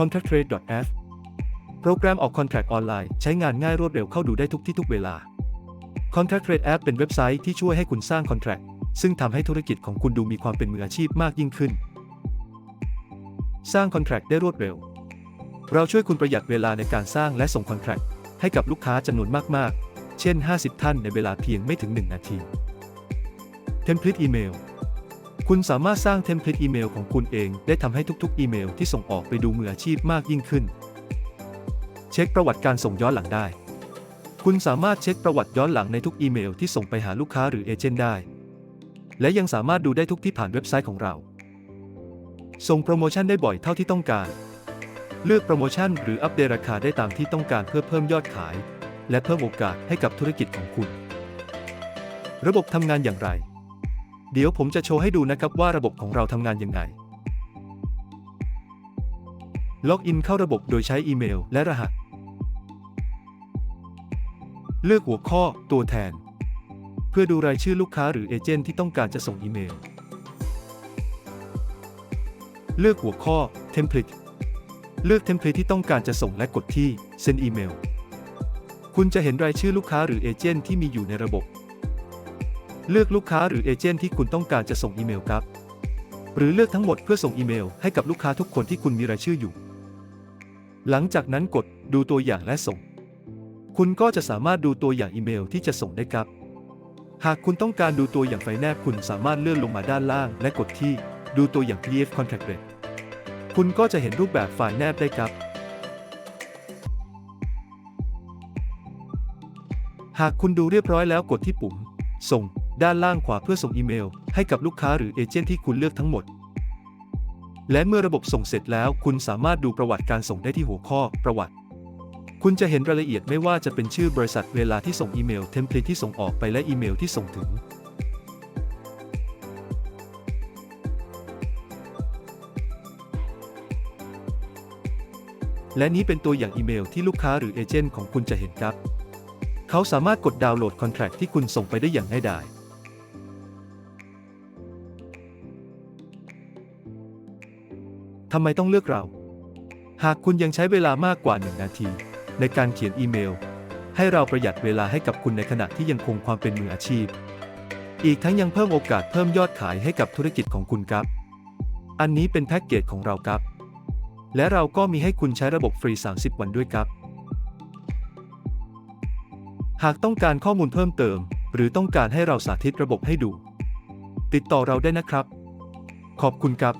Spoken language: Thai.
contractrate.f โปรแกรมออก contract ออนไลน์ใช้งานง่ายรวดเร็วเข้าดูได้ทุกที่ทุกเวลา Contract Trade App เป็นเว็บไซต์ที่ช่วยให้คุณสร้าง contract ซึ่งทำให้ธุรกิจของคุณดูมีความเป็นมืออาชีพมากยิ่งขึ้น สร้าง contract ได้รวดเร็ว เราช่วยคุณประหยัดเวลาในการสร้างและส่ง contract ให้กับลูกค้าจำนวนมากๆ เช่น 50 ท่านในเวลาเพียงไม่ถึง 1 นาที Template Email คุณสามารถสร้างเทมเพลตอีเมลของคุณเอง ได้ทำให้ทุกๆ อีเมลที่ส่งออกไปดูมืออาชีพมากยิ่งขึ้น เช็คประวัติการส่งย้อนหลังได้ คุณสามารถเช็คประวัติย้อนหลังในทุกอีเมลที่ส่งไปหาลูกค้าหรือเอเจนต์ได้ และยังสามารถดูได้ทุกที่ผ่านเว็บไซต์ของเรา ส่งโปรโมชั่นได้บ่อยเท่าที่ต้องการ เลือกโปรโมชั่นหรืออัปเดตราคาได้ตามที่ต้องการเพื่อเพิ่มยอดขาย และเพิ่มโอกาสให้กับธุรกิจของคุณ ระบบทำงานอย่างไร เดี๋ยวผมจะโชว์ให้ดูนะครับว่าระบบของเราทำงานยังไง ล็อกอินเข้าระบบโดยใช้อีเมลและรหัส เลือกหัวข้อตัวแทน เพื่อดูรายชื่อลูกค้าหรือเอเจนต์ที่ต้องการจะส่งอีเมล เลือกหัวข้อ Template เลือกเทมเพลตที่ต้องการจะส่งและกดที่ Send Email คุณจะเห็นรายชื่อลูกค้าหรือเอเจนต์ที่มีอยู่ในระบบ เลือกลูกค้าหรือเอเจนต์ที่คุณต้องการจะส่งอีเมลครับ หรือเลือกทั้งหมดเพื่อส่งอีเมลให้กับลูกค้าทุกคนที่คุณมีรายชื่ออยู่ หลังจากนั้นกดดูตัวอย่างและส่ง คุณก็จะสามารถดูตัวอย่างอีเมลที่จะส่งได้ครับ หากคุณต้องการดูตัวอย่างไฟแนบคุณสามารถเลื่อนลงมาด้านล่าง และกดที่ดูตัวอย่าง PDF Contract Rate คุณก็จะเห็นรูปแบบไฟล์แนบได้ครับ หากคุณดูเรียบร้อยแล้วกดที่ปุ่ม ส่ง ด้านล่างขวาเพื่อส่งอีเมล ให้กับลูกค้าหรือเอเจนต์ที่คุณเลือกทั้งหมด และเมื่อระบบส่งเสร็จแล้ว คุณสามารถดูประวัติการส่งได้ที่หัวข้อประวัติ คุณจะเห็นรายละเอียดไม่ว่าจะเป็นชื่อบริษัทเวลาที่ส่งอีเมลเทมเพลตที่ส่งออกไปและอีเมลที่ส่งถึงและนี้เป็นตัวอย่างอีเมลที่ลูกค้าหรือเอเจนต์ของคุณจะเห็นครับ เขาสามารถกดดาวน์โหลดคอนแท c t ที่คุณส่งไปได้อย่างง่ายดาย ทำไมต้องเลือกเรา หากคุณยังใช้เวลามากกว่า 1 นาที ในการเขียนอีเมล ให้เราประหยัดเวลาให้กับคุณในขณะที่ยังคงความเป็นมืออาชีพ อีกทั้งยังเพิ่มโอกาสเพิ่มยอดขายให้กับธุรกิจของคุณครับ อันนี้เป็นแพ็กเกจของเราครับ และเราก็มีให้คุณใช้ระบบฟรี 30 วันด้วยครับ หากต้องการข้อมูลเพิ่มเติม หรือต้องการให้เราสาธิตระบบให้ดู ติดต่อเราได้นะครับ ขอบคุณครับ